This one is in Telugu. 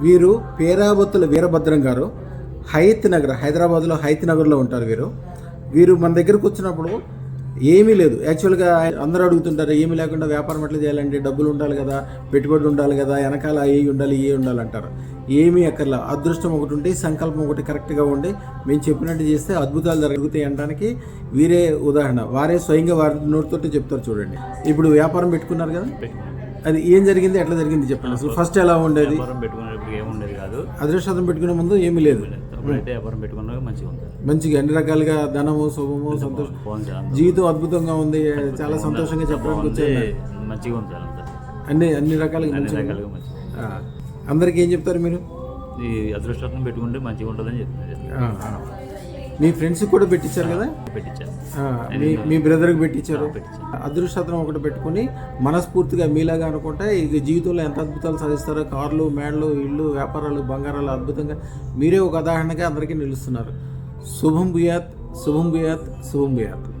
వీరు పేరావతుల వీరభద్రం గారు. హైత్ నగర్ హైదరాబాద్లో హైత్ నగర్లో ఉంటారు వీరు. వీరు మన దగ్గరకు వచ్చినప్పుడు ఏమీ లేదు. యాక్చువల్గా అందరూ అడుగుతుంటారు ఏమీ లేకుండా వ్యాపారం ఎట్లా చేయాలంటే డబ్బులు ఉండాలి కదా పెట్టుబడి ఉండాలి కదా వెనకాల ఏ ఉండాలి ఏ ఉండాలి అంటారు. ఏమీ అక్కర్లా. అదృష్టం ఒకటి ఉండి సంకల్పం ఒకటి కరెక్ట్గా ఉండి మేము చెప్పినట్టు చేస్తే అద్భుతాలు జరుగుతాయి అనడానికి వీరే ఉదాహరణ. వారే స్వయంగా వారి నోటితోటి చెప్తారు చూడండి. ఇప్పుడు వ్యాపారం పెట్టుకున్నారు కదా? అది ఏం జరిగింది ఎట్లా జరిగింది చెప్పండి. అసలు ఫస్ట్ ఎలా ఉండేది? వ్యాపారం పెట్టుకునేప్పుడు ఏముండేది కాదు. అదృష్టం పెట్టుకునే ముందు ఏమీ లేదు. వ్యాపారం పెట్టుకున్నా మంచిగా ఉంది. మంచిగా అన్ని రకాలుగా ధనము శుభము సంతోషం. జీవితం అద్భుతంగా ఉంది చాలా సంతోషంగా చెప్పడానికి వచ్చాను మంచిగా ఉంది అన్ని అన్ని రకాలుగా మంచిగా. అందరికీ ఏం చెప్తారు మీరు? ఈ అదృష్టం పెట్టుకుంటే మంచిగా ఉంటుందని చెప్తున్నారు. మీ ఫ్రెండ్స్ కూడా పెట్టించారు కదా? పెట్టించారు. మీ మీ బ్రదర్కి పెట్టించారు. అదృష్టం ఒకటి పెట్టుకుని మనస్ఫూర్తిగా మీలాగా అనుకుంటే ఇక జీవితంలో ఎంత అద్భుతాలు సాధిస్తారో కార్లు మేడలు ఇళ్ళు వ్యాపారాలు బంగారాలు అద్భుతంగా మీరే ఒక ఉదాహరణగా అందరికీ నిలుస్తున్నారు. శుభం భూయాత్ శుభం భూయాత్ శుభం భూయాత్.